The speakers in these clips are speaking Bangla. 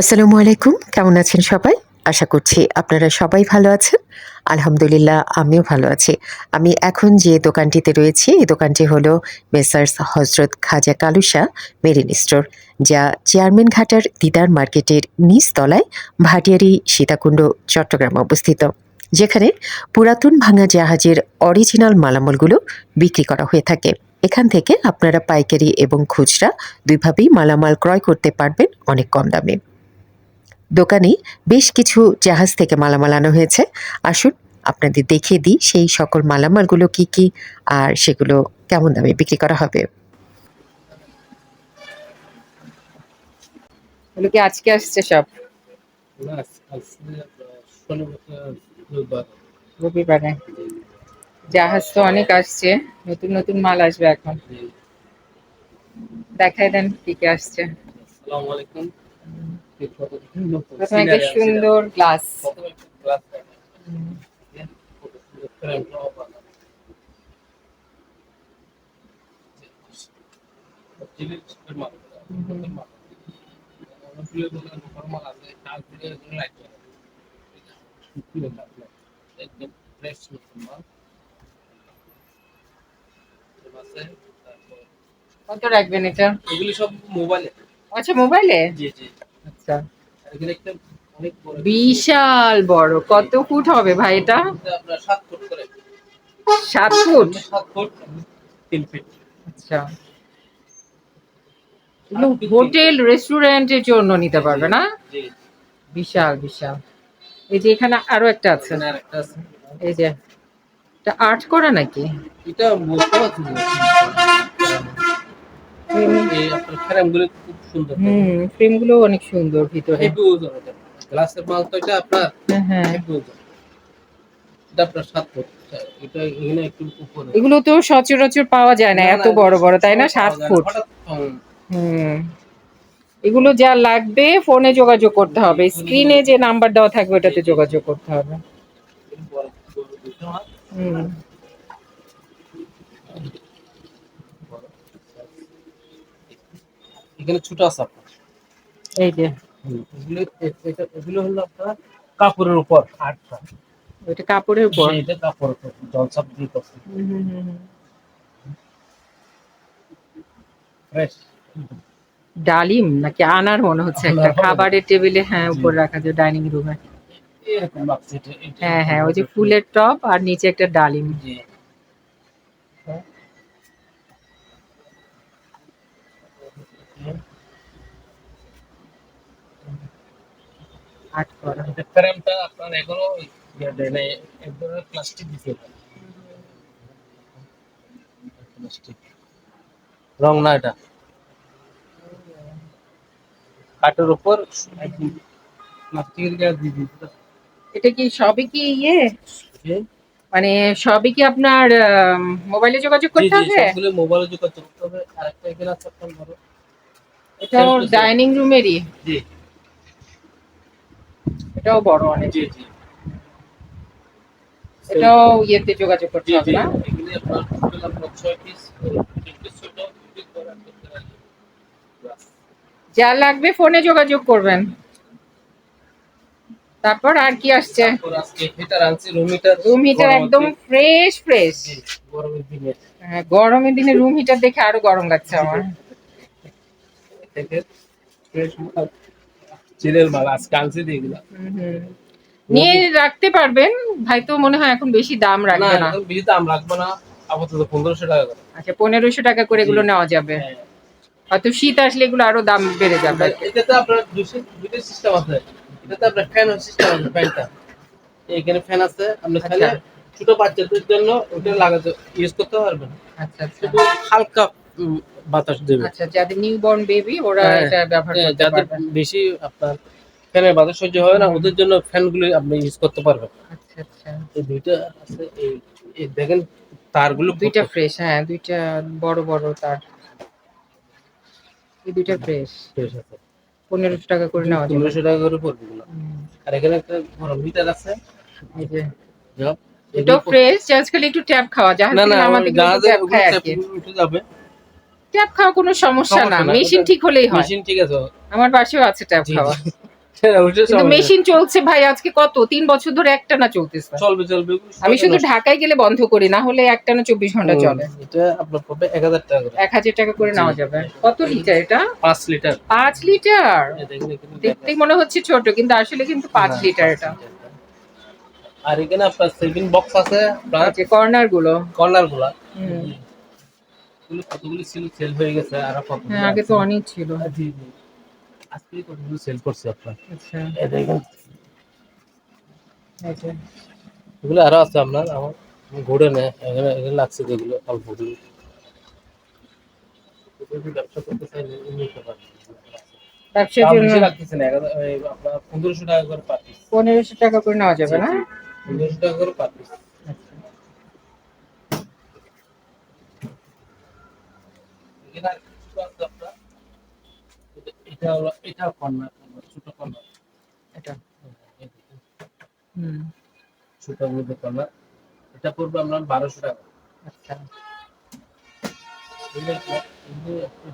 আসসালামু আলাইকুম, কেমন আছেন সবাই? আশা করছি আপনারা সবাই ভালো আছেন। আলহামদুলিল্লাহ, আমিও ভালো আছি। আমি এখন যে দোকানটিতে রয়েছি, এই দোকানটি হলো messrs Hazrat Khaja Kalusa marine store, যা চেয়ারম্যান ঘাটার দিদার মার্কেটের নিচ তলায় ভাটিয়ারি সীতাকুণ্ড, চট্টগ্রাম অবস্থিত, যেখানে পুরাতন ভাঙা জাহাজের অরিজিনাল মালামালগুলো বিক্রি করা হয়ে থাকে। এখান থেকে আপনারা পাইকারি এবং খুচরা দুইভাবেই মালামাল ক্রয় করতে পারবেন অনেক কম দামে। দোকানে বেশ কিছু জাহাজ থেকে মালামাল আনা হয়েছে। আসুন আপনাদের দেখিয়ে দিই সেই সকল মালামালগুলো কি কি আর সেগুলো কেমন দামে বিক্রি করা হবে। এগুলো কি আজকে আসছে সব? রবিবার। জাহাজ তো অনেক আসছে নতুন নতুন মাল আসবে এখন। দেখাই দেন কি কি আসছে। আসসালামু আলাইকুম। একটা সুন্দর গ্লাস কত রাখবেন এটা? এগুলি সব মোবাইলে আচ্ছা মোবাইলে জি জি। আচ্ছা। বিশাল বড়। কত ফুট হবে ভাই এটা? সাত ফুট? তিন আচ্ছা হোটেল রেস্টুরেন্টের জন্য নিতে পারবে না? বিশাল বিশাল। এই যে এখানে আরও একটা আছে। এই যে এটা আর্ট করা নাকি? এটা এই আপনার ফ্রেমগুলো খুব সুন্দর হুম ফ্রেমগুলো অনেক সুন্দর ভিতরে। হেভি ওজন এটা। গ্লাসের মাল তো এটা আপনার হ্যাঁ, হ্যাঁ। হেভি ওজন। এটা আপনার সাত ফুট। এটা এখানে একটু উপরে। এগুলো তো সচরাচর পাওয়া যায় না এত বড় বড় তাই না? সাত ফুট। হুম, এগুলো যা লাগবে ফোনে যোগাযোগ করতে হবে। স্ক্রিনে যে নাম্বার দেওয়া থাকবে ওটাতে যোগাযোগ করতে হবে। হুম। এখানে ছোট আছে আপনার। এই যে। এগুলো এটা- এগুলো হলো আপনার কাপড়ের উপর আটটা। ওইটা কাপড়ের উপর? এটা কাপড় উপর জল সাপ দিয়ে করছে। ফ্রেশ। ডালিম নাকি আনার মনে হচ্ছে একটা? খাবারের টেবিলে হ্যাঁ উপর রাখা যায় ডাইনিং রুমে। হ্যাঁ হ্যাঁ ওই যে ফুলের টপ আর নিচে একটা ডালিম। আর্ট করা। এটা ফ্রেমটা আপনার এখনও নাই, এক ধরনের প্লাস্টিক এটা। প্লাস্টিক রং না এটা? কাঠের উপর? প্লাস্টিকের গায়ে দিয়ে দিয়েছে। এটা কি সবই কি ইয়ে? মানে সবই কি আপনার মোবাইলে যোগাযোগ করতে হবে? সবগুলো মোবাইলে যোগাযোগ করতে হবে। আরেকটা এখানে আছে আপনার self। ডাইনিং রুমেরই জি। এটাও বড় অনেক। জি জি। এটাও ইয়েতে যোগাযোগ করতে হবে না? যা লাগবে ফোনে যোগাযোগ করবেন। তারপর আর কি আসছে? রুম হিটার একদম ফ্রেশ ফ্রেশ গরমের দিনে। হ্যাঁ গরমের দিনে রুম হিটার দেখে আরও গরম লাগছে আমার। ফ্রেশ মাল আজকে আনছি দিয়ে। নিয়ে রাখতে পারবেন ভাই তো মনে হয় এখন বেশি দাম রাখবে না। বেশি দাম রাখব না আপাতত পনেরোশো টাকা করে। আচ্ছা পনেরোশো টাকা করে এগুলো নেওয়া যাবে। হ্যাঁ। হয়তো শীত আসলে এগুলো আরও দাম বেড়ে যাবে। এটাতে আপনার দুশো দুটো সিস্টেম আছে। এটাতে আপনার ফ্যান সিস্টেম আছে ফ্যানটা এখানে ফ্যান আছে আপনি খালি আচ্ছা। ছোট বাচ্চাদের জন্য ওটা লাগাতে ইউজ করতে পারবেন। আচ্ছা আচ্ছা। শুধু হালকা বাতাস দেবে। আচ্ছা যাদের নিউ বর্ন বেবি ওরা হ্যাঁ, এটা ব্যবহার হ্যাঁ, করতে যাদের বেশি আপনার ফ্যানের বাতাস সহ্য হয় না ওদের জন্য ফ্যানগুলো আপনি ইউজ করতে পারবেন। আচ্ছা আচ্ছা। এই দুইটা আছে এই দেখেন তারগুলো দুইটা ফ্রেশ হ্যাঁ দুইটা বড় বড় তার। এই দুইটা ফ্রেশ ফ্রেশ আছে। পনেরোশো টাকা করে নেওয়া যাবে। পনেরোশো টাকা করে পড়বে। আর এখানে একটা গরম হিটার আছে। এই যে। জব এটাও ফ্রেশ জাস্ট খালি একটু ট্যাপ খাওয়া জাহাজ না না আমাদের ট্যাপ খায় আর কি। উঠে যাবে। ট্যাপ খাওয়া কোনো সমস্যা না। মেশিন ঠিক হলেই হয়। মেশিন ঠিক আছে। আমার বাসাও আছে ট্যাপ খাওয়া। কিন্তু মেশিন চলছে ভাই আজকে কত? তিন বছর ধরে একটা না চলতেছে। চলবে চলবে আমি শুধু ঢাকায় গেলে বন্ধ করি না হলে একটা না চব্বিশ ঘণ্টা চলে। এটা আপনার পড়বে এক হাজার টাকা করে। এক হাজার টাকা করে নেওয়া যাবে। কত লিটার এটা? পাঁচ লিটার। পাঁচ লিটার? এই দেখতেই মনে হচ্ছে ছোট কিন্তু আসলে কিন্তু পাঁচ লিটার এটা। আর এখানে আপনার সেভিং বক্স আছে কর্নারগুলো। কর্নারগুলা। হুম। এগুলো কতগুলি ছিল সেল হয়ে গেছে আর কত আগে তো অনেক ছিল। জি জি। আজকে কতগুলো সেল করছে আপনার? আচ্ছা। এই দেখেন। এই এগুলো আরও আছে আপনার আমার ঘুরে নেয় এখানে এখানে লাগছে যেগুলো অল্পগুলো ব্যবসা করতে চাইলে নিতে পারেন। ব্যবসার জন্য লাগতেছে না আপনার পনেরোশো টাকা করে পার পনেরোশো টাকা করে নেওয়া যাবে না? পনেরোশো টাকা করে পার পিস এখানে আর কিছু আছে আপনার এটা- এটা হলো এটা কর্নার ছোট কর্নার এটা হুম। ছোট মধ্যে কর্নার এটা পড়বে আপনার বারোশো টাকা। আচ্ছা।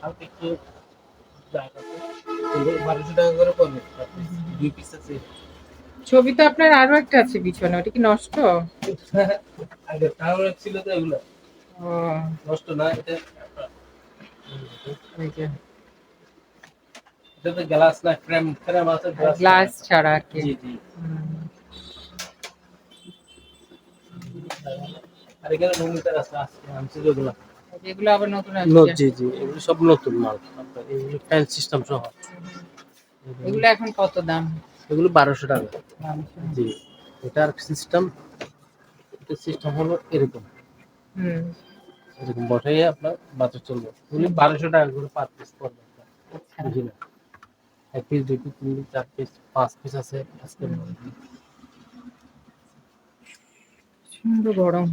হালকা একটু বারোশো টাকা করে পড়বে। per দুই পিস আছে। ছবি তো আপনার আরও একটা আছে পিছনে ওটা কি নষ্ট? আগে ছিল তো এগুলো। নষ্ট না এটা এই যে এটা তো গ্লাস না ফ্রেম ফ্রেম আছে গ্লাস ছাড়া কি। জি জি। আর এখানে আছে আজকে আনছি যেগুলো এগুলো আবার নতুন নো জি জি এগুলো সব নতুন মাল। এগুলো ফ্যান সিস্টেম সহ। এগুলো এখন কত দাম? এগুলো বারোশো টাকা। জি এটার সিস্টেম এটা সিস্টেম হলো এরকম। হুম। এরকম বসাইয়ে আপনার বাচ্চা চলবে। এগুলি বারোশো টাকা করে পার পিস পড়বে। আচ্ছা। বুঝলেন? এক পিস দুই পিস তিন পিস চার পিস পাঁচ পিস আছে আজকে গরম।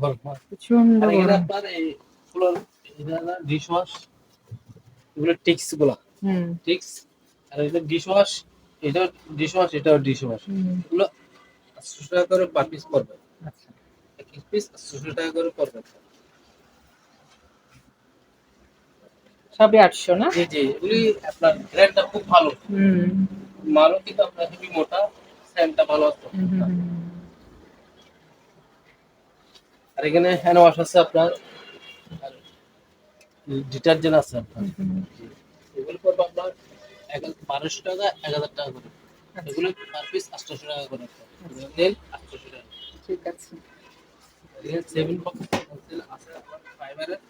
গরম। প্রচণ্ড ডিশ ওয়াশ এগুলো টিক্সগুলা। হুম। টিক্স আর এটা ডিশ ওয়াশ এটা ডিশ ওয়াশ এটাও ডিশ ওয়াশ এগুলো টাকা করে পার পিস পড়বে। আচ্ছা। এক পিস টাকা করে পড়বে। সবই আটশো না? জি জি এগুলি আপনার ব্র্যান্ডটা খুব ভালো। হুম। মালও কিন্তু আপনার হেভি মোটা স্যান্ডটা ভালো আছে। আর এখানে হ্যান্ড ওয়াশ আছে আপনার ডিটারজেন্ট আছে আপনার। এগুলো পড়বে আপনার বারোশো টাকা এক হাজার টাকা করে। এগুলো পার পিস আটশোশো টাকা করে তেল আটশোশো টাকা। ঠিক আছে। সেভেন বক্স আছে আপনার ফাইবারের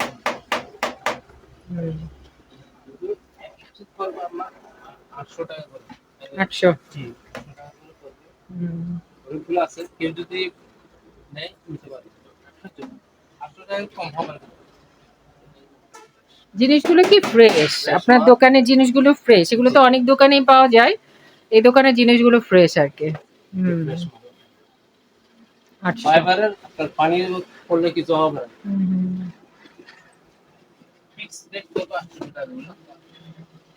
হুম, এগুলো এক piece পড়বে আপনার আটশো। টাকা করে আটশো জি আটশো টাকা করে পড়বে হুম, অনেকগুলো আছে কেউ যদি নেয় নিতে পারে আটশো টাকা কম হবে জিনিসগুলো কি ফ্রেশ আপনার দোকানের জিনিসগুলো ফ্রেশ এগুলো তো অনেক দোকানেই পাওয়া যায়। এই দোকানের জিনিসগুলো ফ্রেশ আর কি। ফাইবারের পানি পড়লে কিছু হবে না হুম, হুম, ফিক্স রেট করবে আটশো টাকা করে।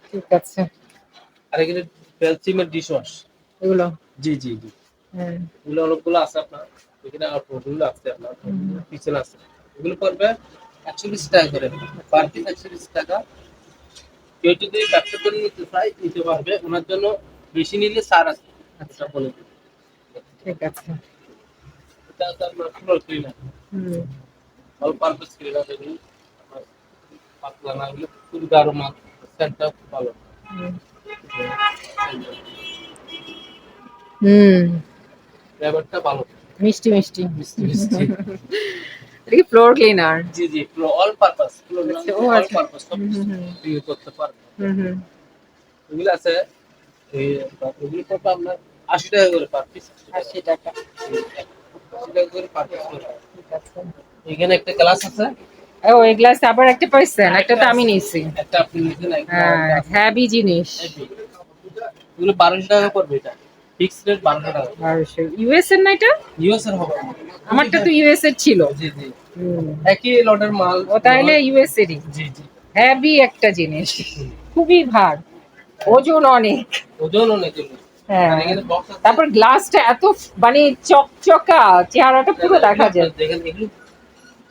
ঠিক আছে। আর এখানে বেলচিমের ডিশ ওয়াশ এগুলো? জি জি জি। হ্যাঁ। এগুলো অনেকগুলো আছে আপনার। এখানে আর প্রোটিনগুলো আছে আপনার। পিছনে আছে। এগুলো পড়বে একশো বিশ টাকা করে। পার পিস একশো বিশ টাকা। কেউ যদি ব্যবসা করে নিতে চায় নিতে পারবে। ওনার জন্য বেশি নিলে সার আছে। আচ্ছা। বলে ঠিক আছে। এটা আপনার ফ্লোর ক্লিনার হুম। অল পারপাস ক্লিনার এগুলো পাতলা না এগুলো খুব গাঢ় মাল সেন্টটা ভালো। হুম। ফ্লেভারটা ভালো। মিষ্টি মিষ্টি। মিষ্টি মিষ্টি। এটা কি ফ্লোর ক্লিনার জি জি অল পারপাস ও অল। পারপাস সব। ইয়ে করতে পারবে। হুম হুম। এগুলো আছে এই এগুলো পড়বে আপনার? আশি টাকা করে পার পিস আশি টাকা। আশি টাকা করে পার পিস এখানে একটা গ্লাস আছে। ও এই গ্লাস আবার একটা পাইছেন একটা তো আমি নিয়েছি। একটা আপনি নিছেন হ্যাঁ হ্যাভি জিনিস। এগুলো টাকা পড়বে এটা। ফিক্স রেট বারোশো টাকা। বারোশো। ইউএস এর না এটা? ইউএস এর হবে আমারটা তো ইউএস এর ছিল। জি জি। একই লটের মাল। ও তাহলে ইউএস এরই। জি জি। হ্যাভি একটা জিনিস। খুবই ভার। ওজন অনেক। ওজন অনেক। হ্যাঁ। আছে। তারপর গ্লাসটা এত মানে চকচকা চেহারাটা পুরো দেখা যায়। দেখেন এগুলো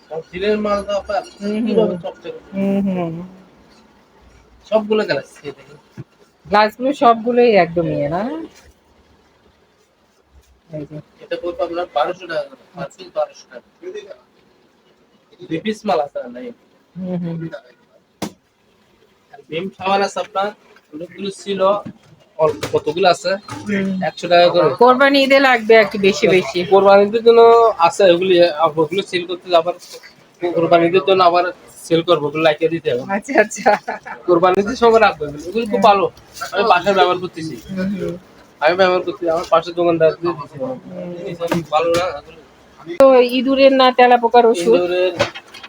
সব দিনের মাল তো আপনার। কীভাবে চকচকে সবগুলো গ্লাস গ্লাসগুলো সবগুলোই একদম ইয়ে না। এটা পড়বে আপনার বারোশো টাকা পাঁচ পিস বারোশো টাকা দুই পিস মাল আছে না ভীম সাবান আছে আপনার অনেকগুলো ছিল। অল্প কতগুলো আছে? একশো টাকা করে। কোরবানি ঈদে লাগবে একটু বেশি বেশি। কোরবানিদের জন্য আছে ওগুলি ওগুলো সেল করতে আবার কোরবানিদের জন্য আবার সেল করব ওগুলো লাইকে দিতে হবে। আচ্ছা আচ্ছা। কোরবানিদের সময় রাখব এগুলো খুব ভালো। আমি বাসায় ব্যবহার করতেছি। আমি ব্যবহার করতেছি আমার পাশের দোকানদার ভালো না তো ইঁদুরের না তেলা পোকার ওষুধ? ইন্দুরের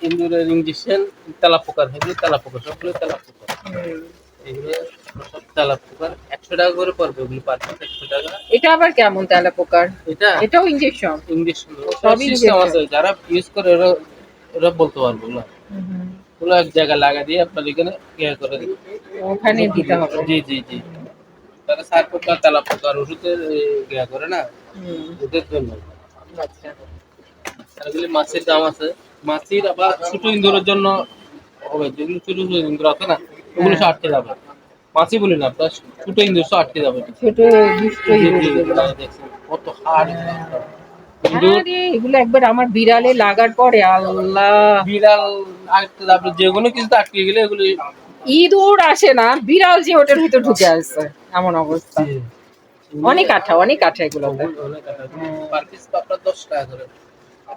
ইন্দুরের ইঞ্জেকশন তেলা পোকার এগুলো তেলা পোকা সবগুলো তেলা পোকা এগুলো একশো টাকা করে পড়বে ওগুলো পার একশো টাকা। এটা আবার কেমন এটা? এটাও ইঞ্জেকশন ইঞ্জেকশন সবই সিস্টেম আছে যারা ইউজ করে ওরা ওরা বলতে পারবে ওগুলো। ওগুলো এক জায়গায় লাগা দিয়ে আপনার এখানে করে দিবে। ওখানে দিতে হবে। জি জি জি। তারা সার পোকা তেলা ওষুধের এ, ইয়ে করে না? ওদের জন্য। আচ্ছা। এগুলি মাছের দাম আছে। মাছের আবার ছোট ইন্দুরের জন্য হবে। যেগুলো ছোট ছোট ইন্দুর আছে না ওগুলো সব আটকে বলি না আপনার ছোট ইন্দুর আটকে যাবে। ছোট কত হাড় এগুলো একবার আমার বিড়ালে লাগার পরে আল্লাহ। বিড়াল আটকে যাবে যেগুলো কিন্তু আটকে গেলে এগুলি ইঁদুর আসে না বিড়াল যে ওটার ভিতর ঢুকে আসছে এমন অবস্থা। অনেক আঠা অনেক আঠা এগুলো। অনেক আটা। পার পিস আপনার দশ টাকা করে।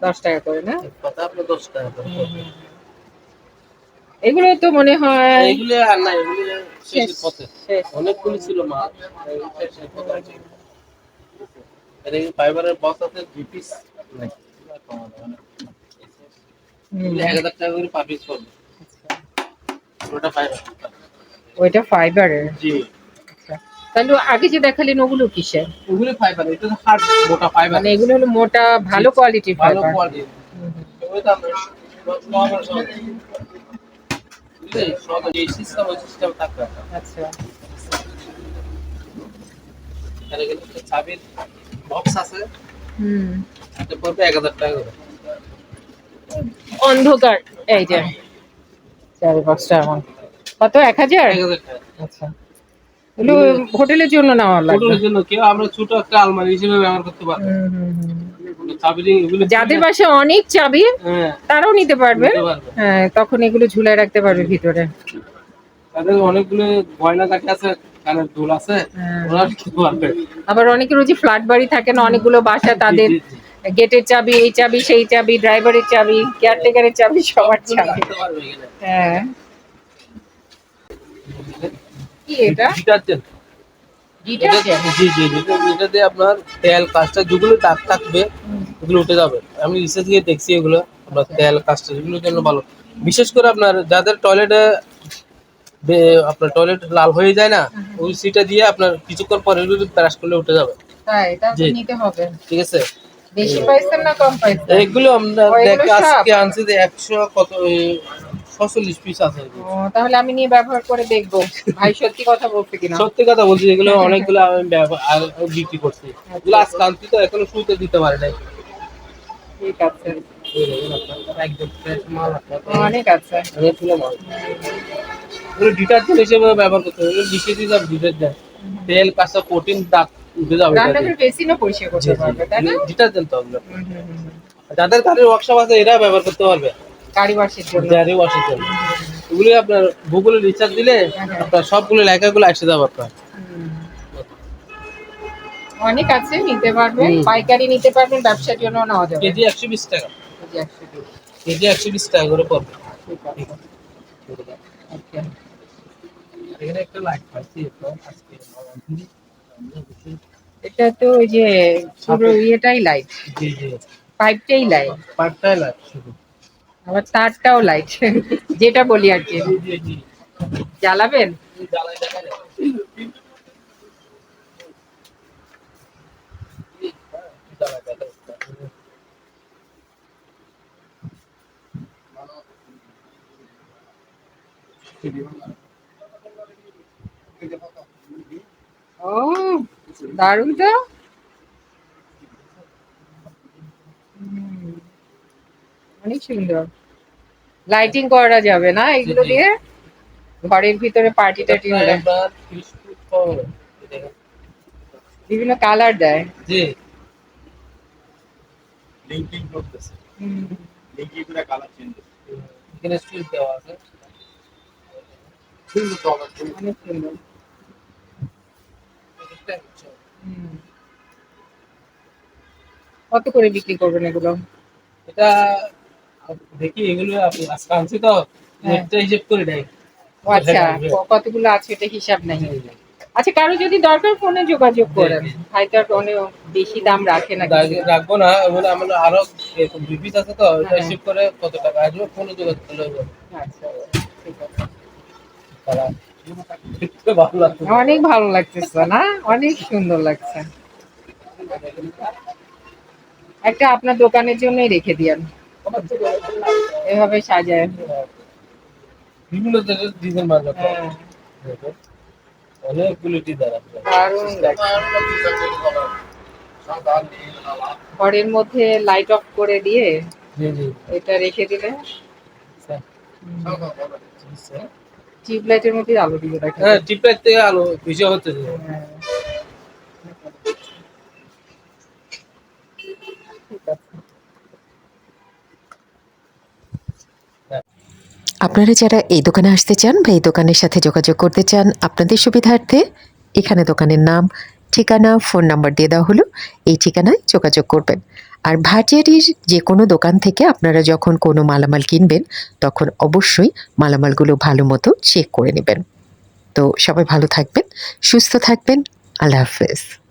দশ টাকা করে না? কথা আপনার দশ টাকা করে। এগুলো তো মনে হয় আর না এগুলি শেষের পথে। অনেকগুলি ছিল মাল শেষের পথে আছে। আর এই ফাইবারের বক্স আছে দুই পিস নাই এক হাজার টাকা করে পার পিস পড়বে। ওটা ফাইবার ওইটা ফাইবারের? জি। তাহলে আগে যে দেখালেন ওগুলো কিসের? ওগুলি ফাইবার এটা তো হার্ড মোটা ফাইবার মানে এগুলো হলো মোটা ভালো কোয়ালিটির ভালো কোয়ালিটি ওই দাম নর্মাল সব বুঝলে সব এই সিস্টেম ওই সিস্টেম থাকবে আচ্ছা। এখানে কিন্তু একটা চাবির বক্স আছে। হুম। এটা পড়বে এক হাজার টাকা করে। অন্ধকার। এই যে। চারি বক্সটা এমন কত? এক হাজার? টাকা। আচ্ছা। এগুলো হোটেলের জন্য নেওয়া লাগবে। ফটোর জন্য কেউ আমরা ছোট একটা আলমারি হিসেবে ব্যবহার করতে পারব। হুম, হুম। চাবি যাদের বাসায় অনেক চাবি হ্যাঁ। তারাও নিতে পারবে। হ্যাঁ তখন এগুলো ঝুলাই রাখতে পারবে ভিতরে। তাদের অনেকগুলো গয়না কাটি আছে কানের দুল আছে হ্যাঁ। ওরা নিতে পারবে। আবার অনেকের ওই যে ফ্ল্যাট বাড়ি থাকে না অনেকগুলো বাসা তাদের। গেটের চাবি এই চাবি সেই চাবি ড্রাইভারের চাবি কেয়ারটেকারের চাবি সবার চাবি। হ্যাঁ। কি এটা? ডিটারজেন্ট। জি জি জি। এটা দিয়ে আপনার তেল কাজটা যেগুলো দাগ থাকবে ওগুলো উঠে যাবে। আমি রিসার্চ গিয়ে দেখছি এগুলো আপনার তেল কাজটা জন্য ভালো। বিশেষ করে আপনার যাদের টয়লেটে আপনার টয়লেট লাল হয়ে যায় না ওই সিটা দিয়ে আপনার কিছুক্ষণ পরে ব্রাশ করলে উঠে যাবে। ঠিক আছে? বেশি পাইছেন না কম পাইছেন? এগুলো আমরা? আজকে আনছি যে একশো কত ছচল্লিশ পিস আছে তাহলে আমি নিয়ে ব্যবহার করে দেখব। ভাই সত্যি কথা বলছে কিনা? সত্যি কথা বলছি এগুলো অনেকগুলো আমি বিক্রি করছি। এগুলো আজকে আনছি তো এখনও শুতে দিতে পারে নাই। ঠিক আছে। একদম মাল আপনার। অনেক আছে। অনেকগুলো মাল। এগুলো ডিটারজেন্ট হিসেবে ব্যবহার করতে হবে। বিশেষ হিসাবে ডিটারজেন্ট তেল কাঁচা প্রোটিন দাগ উঠে যাবে রান্নাঘর বেসিনও পরিষ্কার করতে পারবে তাই না? ডিটারজেন্ট তো। যাদের গাড়ির ওয়ার্কশপ আছে এরা ব্যবহার করতে পারবে। গাড়ি ওয়াশের জন্য। গাড়ি ওয়াশের জন্য। এগুলো আপনার গুগলে রিচার্জ দিলে আপনার সবগুলো লেখাগুলো একসাথে যাবে আপনার। অনেক আছে নিতে পারবেন। পাইকারি নিতে পারবেন ব্যবসার জন্য নেওয়া যাবে। কেজি একশো বিশ টাকা। কেজি একশো বিশ। টাকা করে পড়বে। ঠিক আছে। ওকে। এখানে একটা লাইট পাচ্ছি আজকে এটা তো ওই যে পুরো ইয়েটাই লাইট পাইপটাই লাইট পাঁচটায় লাইট শুধু। আবার তারটাও লাইট যেটা বলি আর কি। জ্বালাবেন? ও দারুণ তো হুম, অনেক সুন্দর লাইটিং করা যাবে না এগুলো। দিয়ে ঘরের ভিতরে পার্টি টার্টি হলে আপনার 30 ফুট কম হবে বিভিন্ন কালার দেয়। জি। লিঙ্কিং করতেছে। লিঙ্কিং করে কালার চেঞ্জ এখানে সুইচ দেওয়া আছে। সুন্দর তো আবার সুন্দর। অনেক সুন্দর। একেকটা হচ্ছে। হুম। কত করে বিক্রি করবেন এগুলো? এটা দেখি এগুলো আজকে আনছি তো হ্যাঁ। একটা হিসেব করে দেয়। আচ্ছা কতগুলো আছে এটা হিসাব নাই। আচ্ছা কারও যদি দরকার ফোনে যোগাযোগ করেন জি, জি। ভাই তো অনেক বেশি দাম রাখে না রাখব না এগুলো আমার আরও এরকম বিপিস আছে তো এটা হ্যাঁ। হিসেব করে কত টাকা আসবে ফোনে যোগাযোগ করলে আচ্ছা ঠিক আছে। তারা ভালো লাগছে। অনেক ভালো লাগতেছে না? অনেক সুন্দর লাগছে। একটা আপনার দোকানের জন্যই রেখে দিয়েন। এভাবে সাজায়। বিভিন্ন ডিজাইন বার করতে। হ্যাঁ, অনেকগুলো ডিজাইন আছে। ঘরের মধ্যে লাইট অফ করে দিয়ে এটা রেখে দিলে। Sir, sir. লাইটের মধ্যে আলো দিয়ে রাখা। হ্যাঁ টিপের থেকে আলো বিষয় হচ্ছে যে হ্যাঁ। ঠিক আছে আপনারা যারা এই দোকানে আসতে চান বা এই দোকানের সাথে যোগাযোগ করতে চান, আপনাদের সুবিধার্থে এখানে দোকানের নাম, ঠিকানা, ফোন নাম্বার দিয়ে দেওয়া হলো। এই ঠিকানায় যোগাযোগ করবেন। আর ভাটিয়ারির যে কোনো দোকান থেকে আপনারা যখন কোনো মালামাল কিনবেন, তখন অবশ্যই মালামালগুলো ভালো মতো চেক করে নেবেন। তো সবাই ভালো থাকবেন, সুস্থ থাকবেন। আল্লাহ হাফেজ।